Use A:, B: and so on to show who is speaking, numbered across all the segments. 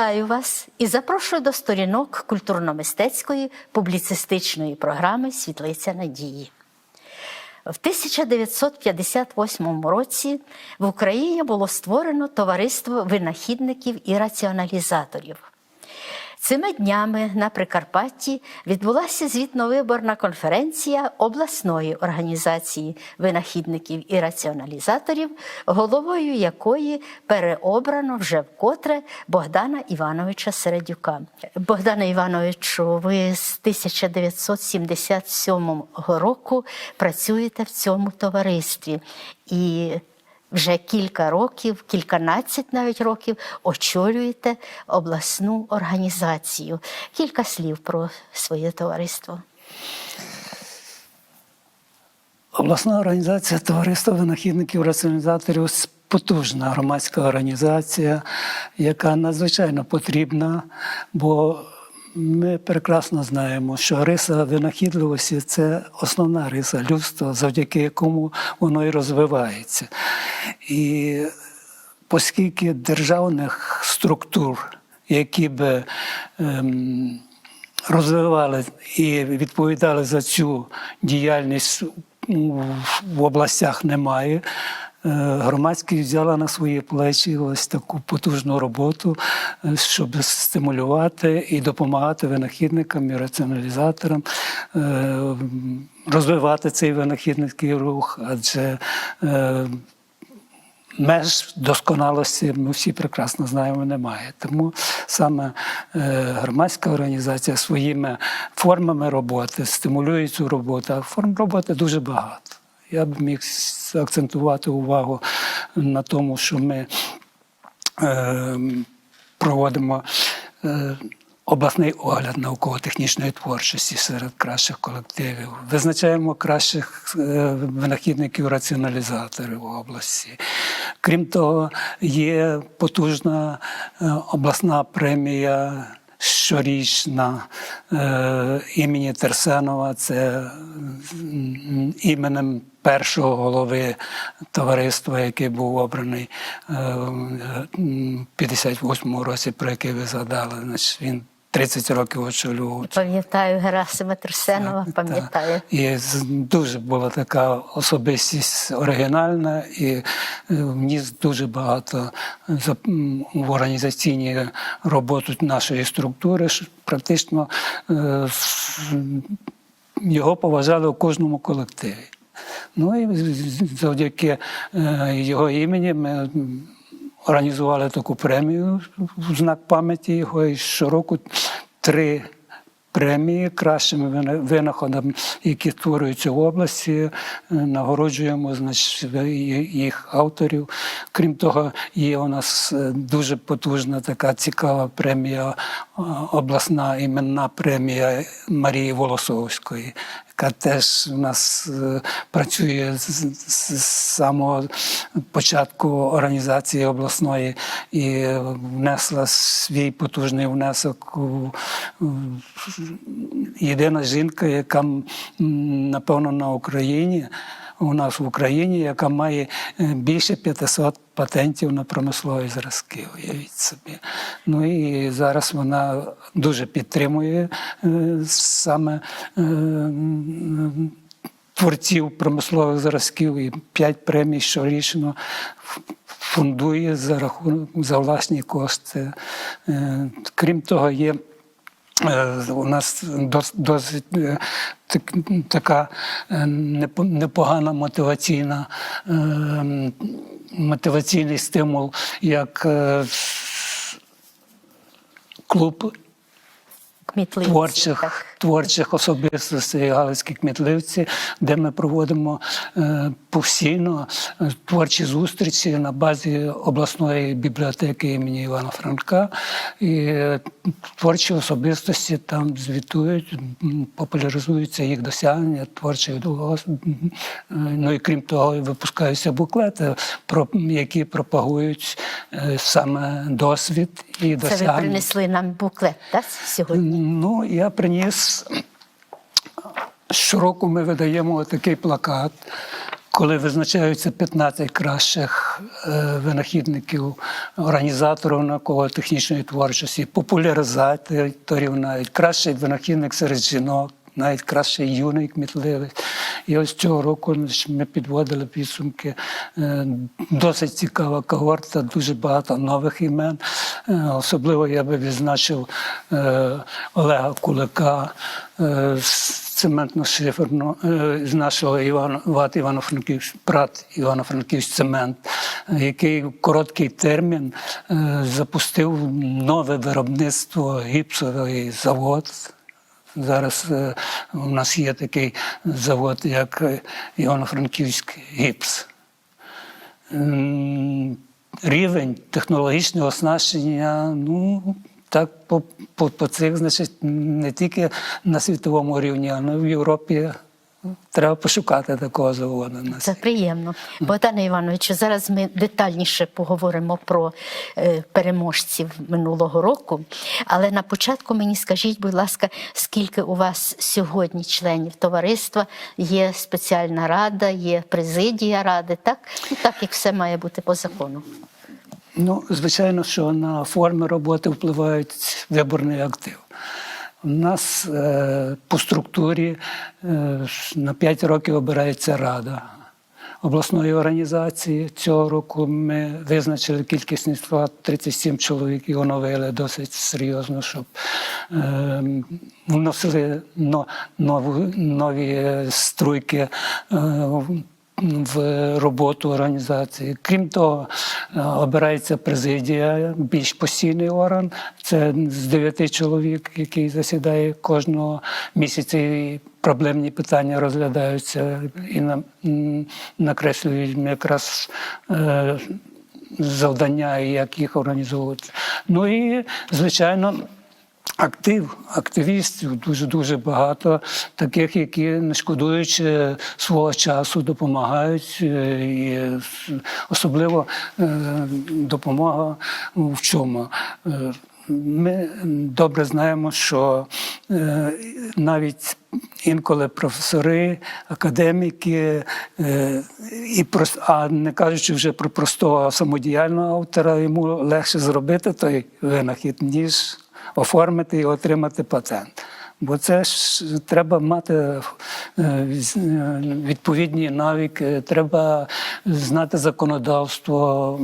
A: Вітаю вас і запрошую до сторінок культурно-мистецької публіцистичної програми Світлиця надії. В 1958 році в Україні було створено товариство винахідників і раціоналізаторів. Цими днями на Прикарпатті відбулася звітно-виборна конференція обласної організації винахідників і раціоналізаторів, головою якої переобрано вже вкотре Богдана Івановича Середюка. Богдана Івановичу, ви з 1977 року працюєте в цьому товаристві. І вже кілька років, кільканадцять навіть років очолюєте обласну організацію. Кілька слів про своє товариство.
B: Обласна організація Товариства винахідників раціоналізаторів потужна громадська організація, яка надзвичайно потрібна, бо ми прекрасно знаємо, що риса винахідливості це основна риса людства, завдяки якому воно і розвивається. І оскільки державних структур, які би ем, розвивали і відповідали за цю діяльність в областях немає. Е, Громадськість взяла на свої плечі ось таку потужну роботу, е, щоб стимулювати і допомагати винахідникам і раціоналізаторам е, розвивати цей винахідницький рух, адже меж досконалості ми всі прекрасно знаємо, немає. Тому саме громадська організація своїми формами роботи стимулює цю роботу, а форм роботи дуже багато. Я б міг акцентувати увагу на тому, що ми е, проводимо е, обласний огляд науково-технічної творчості серед кращих колективів. Визначаємо кращих е, винахідників-раціоналізаторів області. Крім того, є потужна е, обласна премія. Щорічна е, імені Терсенова, це іменем першого голови товариства, який був обраний е, в 58-му році, про який ви згадали. Значить, він 30 років очолював
A: Пам'ятаю Герасима Трусенова, пам'ятаю.
B: І дуже була така особистість оригінальна, і е, вніс дуже багато в організаційні роботу нашої структури. Практично е, його поважали у кожному колективі. Ну і завдяки е, його імені ми організували таку премію в знак пам'яті його. І щороку три премії кращими вина- винаходами, які створюються в області. е, Нагороджуємо значить, їх авторів. Крім того, є у нас е, дуже потужна така цікава премія, е, обласна іменна премія Марії Волосовської. Яка теж у нас е, працює з самого початку організації обласної і внесла свій потужний внесок у, єдина жінка, яка напевно на Україні. У нас в Україні, яка має е, більше 500 патентів на промислові зразки, уявіть собі. Ну і зараз вона дуже підтримує е, саме е, творців промислових зразків і п'ять премій щорічно фундує за рахунок за власні кошти. Крім того, є. Е, У нас дос- досить е, так- така е, непогана мотиваційна, мотиваційний стимул, як клуб
A: Кмітливці,
B: творчих,
A: так.
B: творчих особистостей Галицькі кмітливці, де ми проводимо е, постійно е, творчі зустрічі на базі обласної бібліотеки імені Івана Франка. І е, творчі особистості там звітують, популяризуються їх досягнення, е, Ну і крім того, випускаються буклети, про які пропагують саме досвід і
A: Це ви принесли нам буклет так, сьогодні.
B: Ну, я приніс. Щороку ми видаємо такий плакат коли визначаються 15 кращих е, винахідників, організаторів науково-технічної творчості, популяризаторів, навіть кращий винахідник серед жінок. Навіть кращий юний кмітливий. І ось цього року ми підводили підсумки. Е, Досить цікава когорта, дуже багато нових імен. Е, Особливо я би відзначив е, Олега Кулика з цементно-шиферно з нашого Івано, ВАТ Івано-Франківськ, ПРАТ Івано-Франківськ цемент, який в короткий термін запустив нове виробництво гіпсовий завод. Зараз е, у нас є такий завод, як е, Івано-Франківськ гіпс. Рівень технологічного оснащення, ну так по, по, по цих, значить, не тільки на світовому рівні, а й в Європі треба пошукати такого заводу. на
A: Це приємно. Богдане Івановичу, зараз ми детальніше поговоримо про е, переможців минулого року. Але на початку мені скажіть, будь ласка, скільки у вас сьогодні членів товариства? Є спеціальна рада, є президія ради, так? Ну, так як все має бути по закону.
B: Ну, звичайно, що на форми роботи впливають виборний актив. У нас е, по структурі е, на 5 років обирається рада обласної організації. Цього року ми визначили кількісний склад 37 чоловік і оновили досить серйозно, щоб е, вносили но, нову, нові струйки. Е, в роботу організації. Крім того, е, обирається президія, більш постійний орган. Це з дев'яти чоловік, який засідає кожного місяця. Проблемні питання розглядаються і на- м, накреслюють якраз. е, Завдання як їх організовувати. Ну і звичайно, Актив, активістів дуже дуже багато, таких, які не шкодуючи свого часу, допомагають, е, і особливо е, допомога в чому. Е, Ми добре знаємо, що навіть інколи професори, академіки, і а не кажучи вже про простого самодіяльного автора, йому легше зробити той винахід, ніж оформити і отримати патент. Бо це ж треба мати е, е, відповідні навики, треба знати законодавство,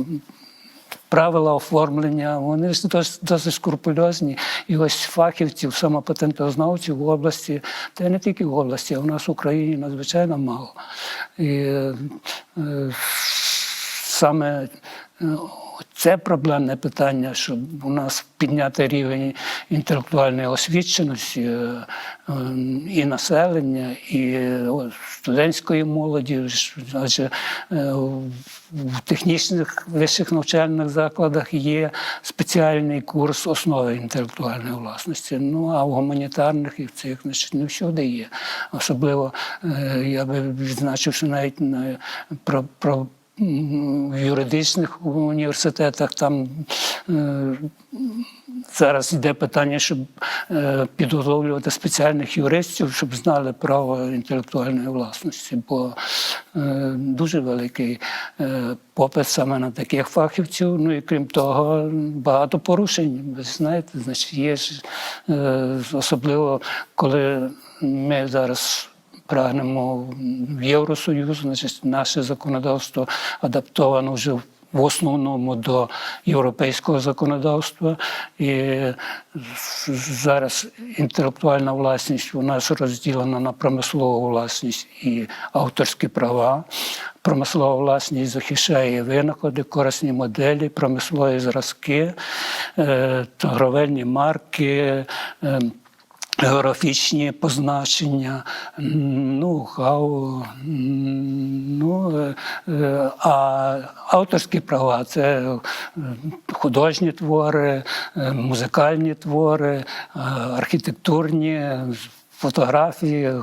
B: правила оформлення. Вони ж досить, скрупульозні. І ось фахівців, самопатентознавців в області, та не тільки в області, а в нас в Україні надзвичайно мало. І е, саме це проблемне питання, щоб у нас підняти рівень інтелектуальної освіченості е, е, і населення, і е, студентської молоді, адже в технічних вищих навчальних закладах є спеціальний курс основи інтелектуальної власності. Ну а в гуманітарних і в цих значить, не всюди є. Особливо я би відзначив, що навіть на про, про в юридичних університетах там е, зараз йде питання, щоб е, підготовлювати спеціальних юристів, щоб знали право інтелектуальної власності, бо е, дуже великий попит саме на таких фахівців. Ну і крім того, багато порушень. Ви знаєте, значить, є ж особливо коли ми зараз прагнемо в Євросоюз, значить, наше законодавство адаптовано вже в основному до європейського законодавства. І зараз інтелектуальна власність у нас розділена на промислову власність і авторські права. Промислова власність захищає винаходи, корисні моделі, промислові зразки, е, торговельні марки. Географічні позначення, ноу-хау, ну, е, е, а авторські права це е, художні твори, музикальні твори, архітектурні, фотографії,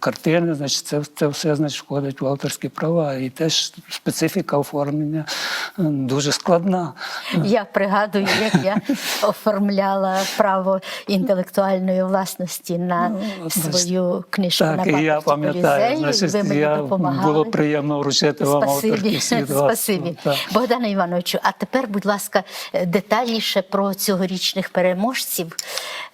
B: картини, значить, це, це все значить, входить в авторські права. І теж специфіка оформлення е, дуже складна.
A: Я пригадую, як я оформляла право інтелектуальної власності на
B: Ну,
A: свою книжку
B: Так,
A: на
B: я пам'ятаю, значить,
A: ви мені
B: я
A: допомагали.
B: було приємно вручити вам авторські
A: спасибі.
B: Так.
A: Богдане Івановичу, а тепер, будь ласка, детальніше про цьогорічних переможців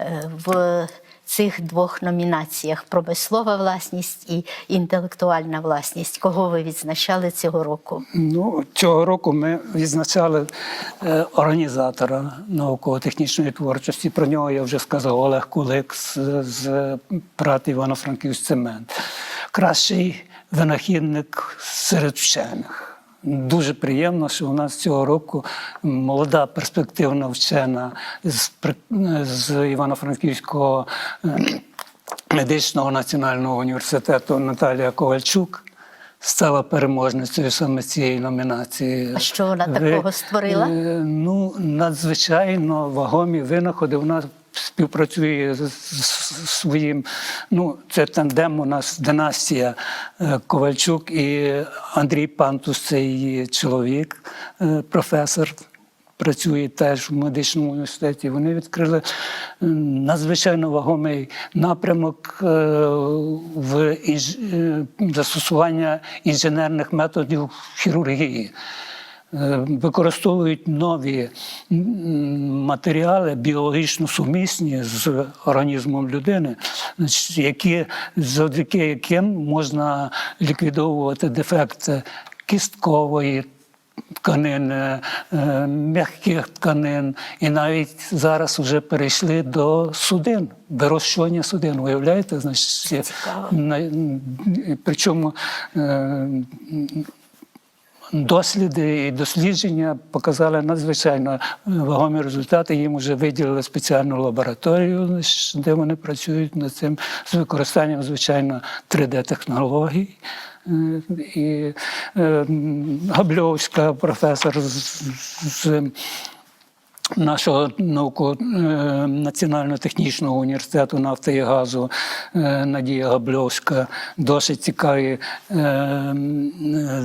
A: е, в цих двох номінаціях: промислова власність і інтелектуальна власність. Кого ви відзначали цього року?
B: Ну, цього року ми відзначали е, організатора науково-технічної творчості. Про нього я вже сказав Олег Кулик з, з ПРАТ Івано-Франківськ Цемент. Кращий винахідник серед вчених. Дуже приємно, що у нас цього року молода перспективна вчена з, з Івано-Франківського е, медичного національного університету Наталія Ковальчук стала переможницею саме цієї номінації.
A: А що вона такого створила?
B: Е, Ну, надзвичайно вагомі винаходи. Вона співпрацює з, з своїм. Ну, це тандем у нас династія е, Ковальчук і Андрій Пантус, це її чоловік, е, професор. Працює теж в медичному університеті. Вони відкрили надзвичайно вагомий напрямок е, в застосування інженерних методів хірургії. Е, Використовують нові матеріали біологічно сумісні з організмом людини, які, завдяки яким можна ліквідовувати дефекти кісткової тканин, е, м'яких тканин, і навіть зараз вже перейшли до судин, вирощування судин. Уявляєте, значить, причому е, Досліди і дослідження показали надзвичайно вагомі результати. Їм вже виділили спеціальну лабораторію, де вони працюють над цим з використанням, звичайно, 3D-технологій. Е, І е, Габльовська професор з, з нашого науко е, Національно-технічного університету нафти і газу е, Надія Габльовська досить цікаві е,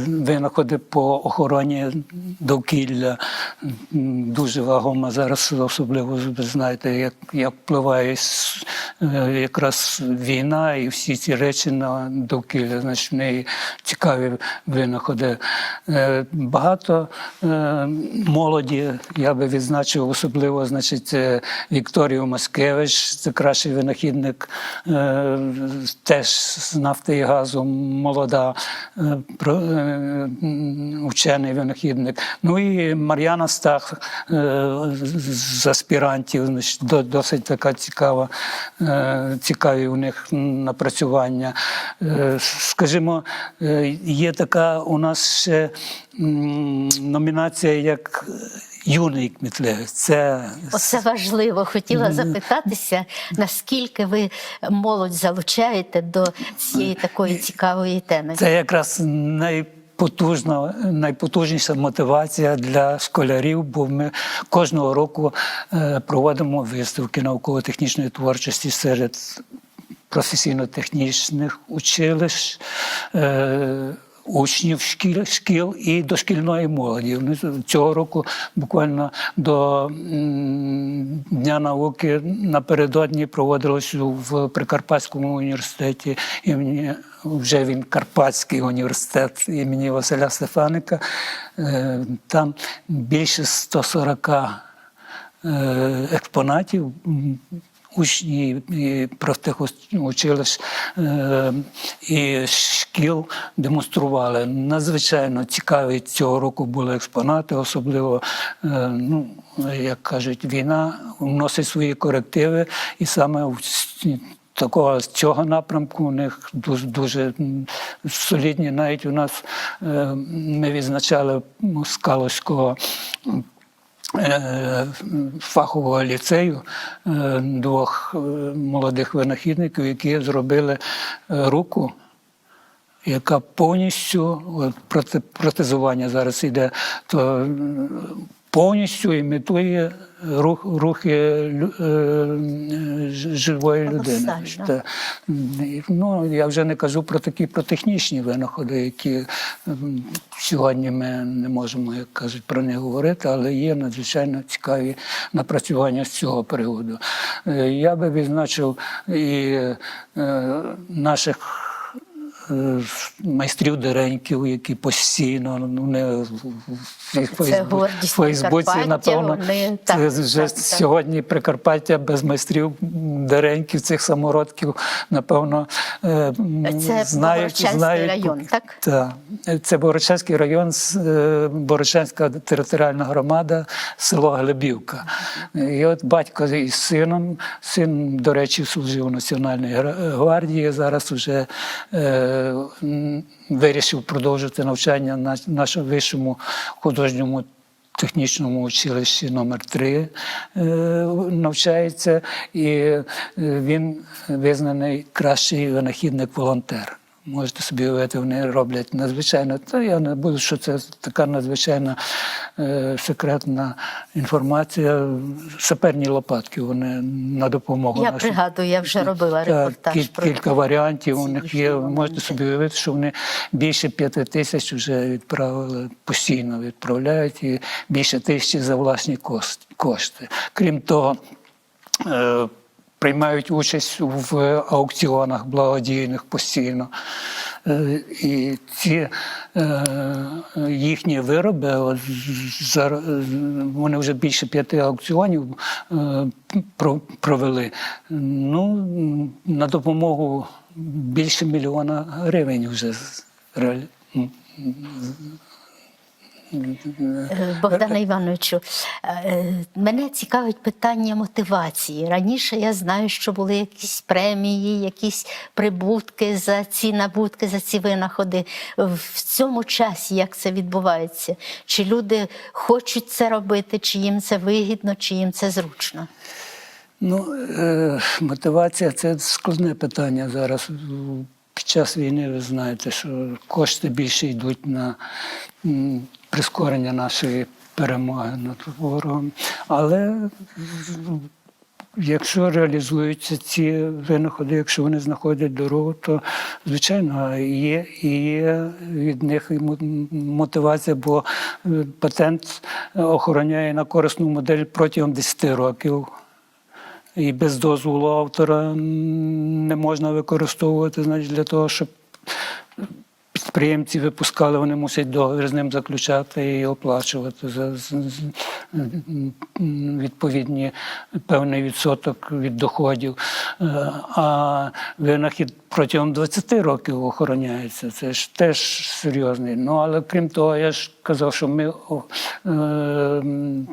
B: винаходи по охороні довкілля. Дуже вагома зараз, особливо ви знаєте, як, як впливає якраз війна і всі ці речі на довкілля. Значить, в неї цікаві винаходи. Багато молоді я би відзначив особливо, значить, е, Вікторію Маскевич, це кращий винахідник, е, теж з нафти і газу, молода про- е, винахідник. Ну і Мар'яна Стах з аспірантів, значить, досить така цікава, цікаві у них напрацювання. Скажімо, є така у нас ще номінація як юний кмітливець. Це
A: Оце важливо. Хотіла запитатися, наскільки ви молодь залучаєте до цієї такої цікавої теми.
B: Це якраз найпотужна, найпотужніша мотивація для школярів, бо ми кожного року е, проводимо виставки науково-технічної творчості серед професійно-технічних училищ. Учнів шкіл, шкіл і дошкільної молоді. Цього року буквально до Дня науки напередодні проводилось в Прикарпатському університеті імені вже він Карпатський університет імені Василя Стефаника. Е, Там більше 140 е, експонатів. Учні профтехучилищ е, і шкіл демонстрували. Надзвичайно цікаві цього року були експонати, особливо, е, ну, як кажуть, війна вносить свої корективи, і саме в такого з цього напрямку у них дуже дуже солідні. Навіть у нас е, ми відзначали е, фахового ліцею е, двох е, молодих винахідників, які зробили е, руку. Яка повністю от, протезування зараз йде, то повністю імітує рух, рухи е, живої людини. Та, Ну, я вже не кажу про такі про технічні винаходи, які сьогодні ми не можемо, як кажуть, про них говорити, але є надзвичайно цікаві напрацювання з цього приводу. Е, Я би відзначив і е, наших майстрів дереньків, які постійно ну, не в Фейсбуці, напевно,
A: вони-
B: це
A: так,
B: вже
A: так, так.
B: сьогодні Прикарпаття без майстрів дереньків, цих самородків, напевно, е,
A: Це
B: знають, знають.
A: район, так?
B: Так. Це Борочанський район, е, Борочанська територіальна громада, село Глебівка. І от батько із сином, син, до речі, служив у Національній гвардії, зараз вже е, вирішив продовжити навчання на нашому вищому художньому технічному училищі номер 3 е, навчається, і е, він визнаний кращий винахідник-волонтер. Можете собі уявити, вони роблять надзвичайно. Та я не буду, що це така надзвичайна е, секретна інформація. Саперні лопатки вони на допомогу
A: Я
B: нашим
A: пригадую, я вже робила
B: так,
A: репортаж
B: кіль-
A: про
B: кілька варіантів у них є. Ви можете собі уявити, що вони більше п'яти тисяч вже відправили постійно відправляють і більше тисячі за власні кошти. Крім того, е, приймають участь в аукціонах благодійних постійно. Е, І ці е, їхні вироби, вони вже більше п'яти аукціонів е, провели. Ну, на допомогу більше мільйона гривень вже з-
A: Е, Богдане Івановичу, е, мене цікавить питання мотивації. Раніше я знаю, що були якісь премії, якісь прибутки за ці набутки, за ці винаходи. В цьому часі як це відбувається? Чи люди хочуть це робити, чи їм це вигідно, чи їм це зручно?
B: Ну, е, мотивація це складне питання зараз. Під час війни ви знаєте, що кошти більше йдуть на прискорення нашої перемоги над ворогом. Але якщо реалізуються ці винаходи, якщо вони знаходять дорогу, то звичайно є, і є від них мотивація, бо е, патент охороняє на корисну модель протягом 10 років. І без дозволу автора не можна використовувати значить, для того, щоб підприємці випускали, вони мусять договір з ним заключати і оплачувати за відповідні певний відсоток від доходів. Е, А винахід протягом 20 років охороняється. Це ж теж серйозний. Ну але крім того, я ж казав, що ми е,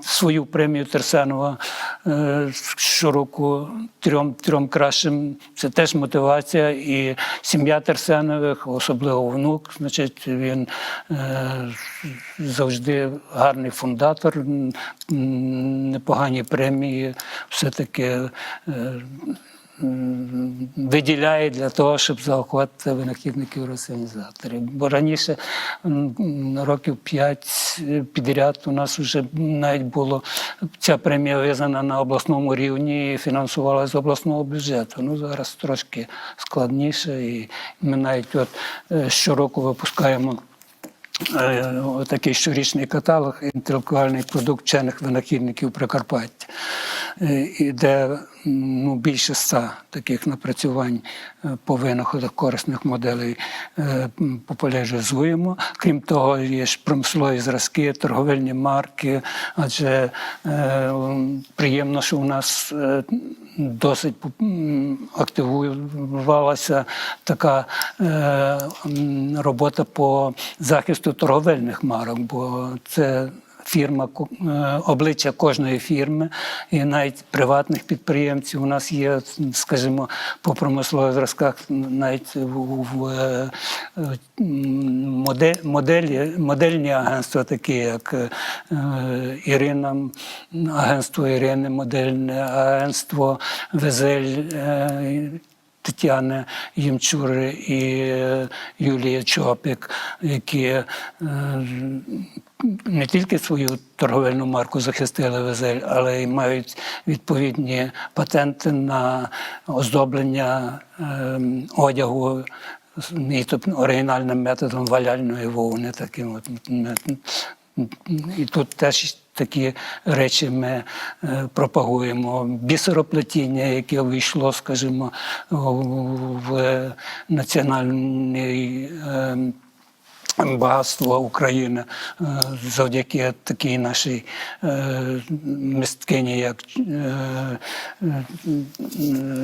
B: свою премію Терсенова е, щороку трьом, трьом кращим. Це теж мотивація. І сім'я Терсенових, особливо внук, значить, він е, завжди гарний фундатор, непогані премії, все-таки. е, м, виділяє для того, щоб заохотити винахідників організаторів. Бо раніше років п'ять підряд у нас вже навіть було ця премія визнана на обласному рівні і фінансувалася з обласного бюджету. Ну зараз трошки складніше, і ми навіть от е, щороку випускаємо. е, Такий щорічний каталог інтелектуальний продукт вчених винахідників Прикарпаття, Е, і де ну, більше ста таких напрацювань е, по винаходах корисних моделей е, популяризуємо. Крім того, є ж промислові зразки, торговельні марки, адже е, приємно, що у нас е, досить активувалася така е, робота по захисту торговельних марок, бо це фірма, е, обличчя кожної фірми, і навіть приватних підприємців. У нас є, скажімо, по промислових зразках навіть в, е, моделі, модельні агентства, такі як е, Ірина, агентство Ірини, модельне агентство Везель. Тетяни Ємчури і Юлії Чопік, які не тільки свою торговельну марку захистили везель, але й мають відповідні патенти на оздоблення е, одягу і тобто оригінальним методом валяльної вовни. Таким от. І тут теж такі речі ми е, пропагуємо. Бісероплетіння, яке вийшло, скажімо, в національний. Багатство України е, завдяки такій нашій е, мисткині, як, е,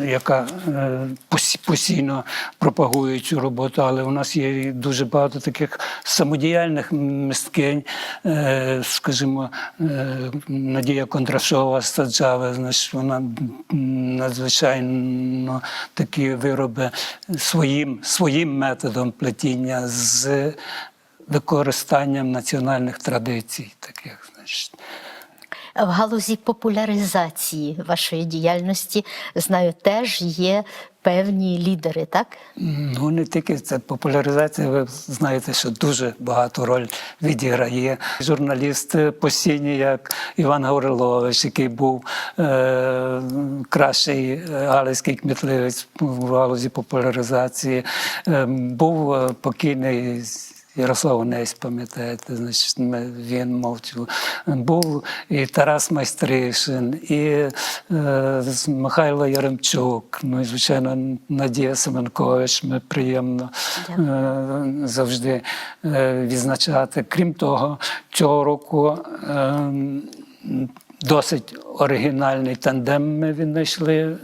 B: яка постійно пропагує цю роботу. Але у нас є дуже багато таких самодіяльних мисткинь, е, скажімо, Надія Кондрашова з Саджави, значить, вона надзвичайно такі вироби своїм, своїм методом плетіння з використанням національних традицій, таких, значить.
A: В галузі популяризації вашої діяльності, знаю, теж є певні лідери, так?
B: Ну, не тільки це популяризація, ви знаєте, що дуже багато роль відіграє. Журналісти постійні, як Іван Гаврилович, який був е- кращий галицький кмітливець в галузі популяризації, е- був покійний. Ярослав Онесь, пам'ятаєте, значить, він мовчав. Був і Тарас Майстришин, і е, Михайло Яремчук, ну і звичайно Надія Семенкович. Ми приємно е, завжди е, відзначати. Крім того, цього року. Е, Досить оригінальний тандем ми віднайшли.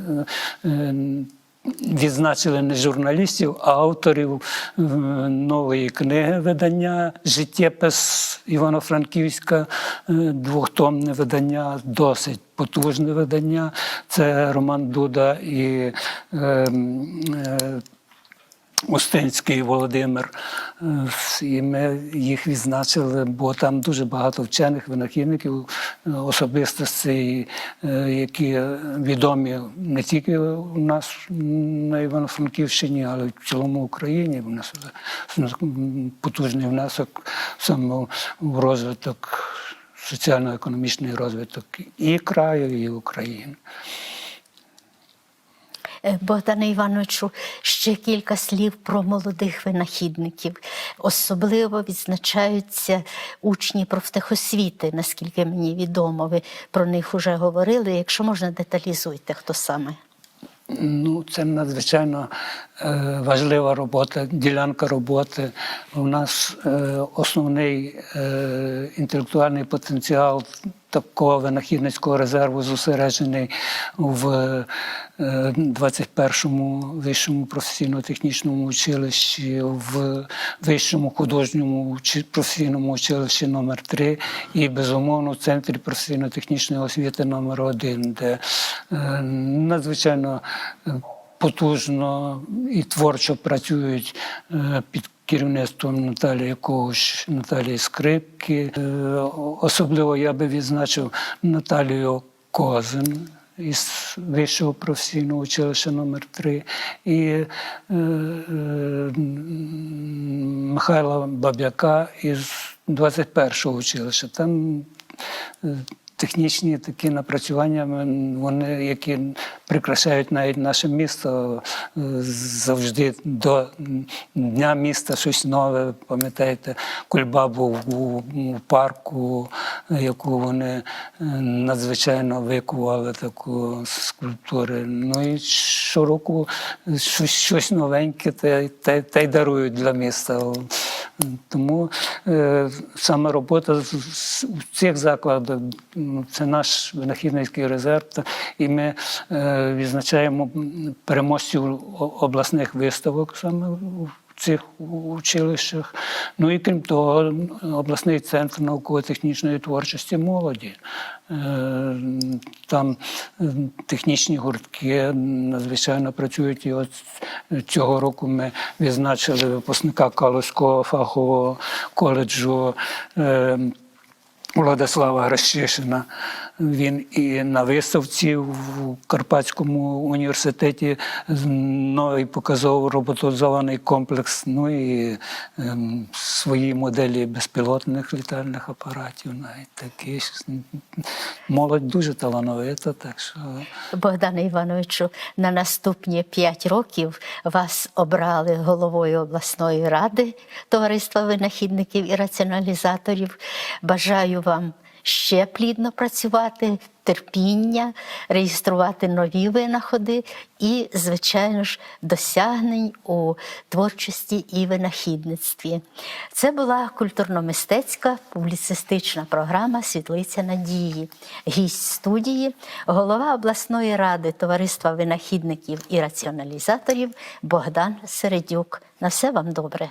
B: Відзначили не журналістів, а авторів е, нової книги видання Життєпис Івано-Франківська, е, двохтомне видання, досить потужне видання. Це Роман Дуда і е, е, Устинський Володимир. Е, І ми їх відзначили, бо там дуже багато вчених винахідників, особистостей, які відомі не тільки у нас на Івано-Франківщині, але й в цілому Україні. У нас потужний внесок саме в розвиток, соціально-економічний розвиток і краю, і України.
A: Е, Богдане Івановичу, ще кілька слів про молодих винахідників. Особливо відзначаються учні профтехосвіти, наскільки мені відомо. Ви про них вже говорили. Якщо можна, деталізуйте, хто саме.
B: Ну, це надзвичайно важлива робота, ділянка роботи. У нас е, основний е, інтелектуальний потенціал такого винахідницького резерву зосереджений в е, 21-му вищому професійно-технічному училищі, в вищому художньому професійному училищі номер 3 і, безумовно, в центрі професійно-технічної освіти номер 1 де е, надзвичайно е, потужно і творчо працюють е, під керівництвом Наталії Ковш, Наталії Скрипки. Е, Особливо я би відзначив Наталію Козин із Вищого професійного училища номер 3 і е, Михайла Баб'яка із 21-го училища. Там технічні такі напрацювання, вони, які прикрашають навіть наше місто е, завжди до Дня міста щось нове. Пам'ятаєте, Кульбабу в, у парку, яку вони е, надзвичайно викували таку скульптури. Ну і щороку щось, новеньке та й дарують для міста. Тому е, саме робота з- цих закладах ну, це наш винахідницький резерв. І ми е, відзначаємо переможців обласних виставок саме в цих училищах. Ну і крім того, обласний центр науково-технічної творчості молоді. Е, Там е, технічні гуртки надзвичайно працюють. І от цього року ми відзначили випускника Калузького фахового коледжу. е, Владислава Гращишина. Він і на виставці в Карпатському університеті новий показав роботизований комплекс, ну і ем, свої моделі безпілотних літальних апаратів, навіть такі. Молодь дуже талановита, так що
A: Богдане Івановичу, на наступні п'ять років вас обрали головою обласної ради Товариства винахідників і раціоналізаторів. Бажаю вам ще плідно працювати, терпіння, реєструвати нові винаходи і, звичайно ж, досягнень у творчості і винахідництві. Це була культурно-мистецька публіцистична програма Світлиця надії. Гість студії, голова обласної ради Товариства винахідників і раціоналізаторів Богдан Середюк. На все вам добре.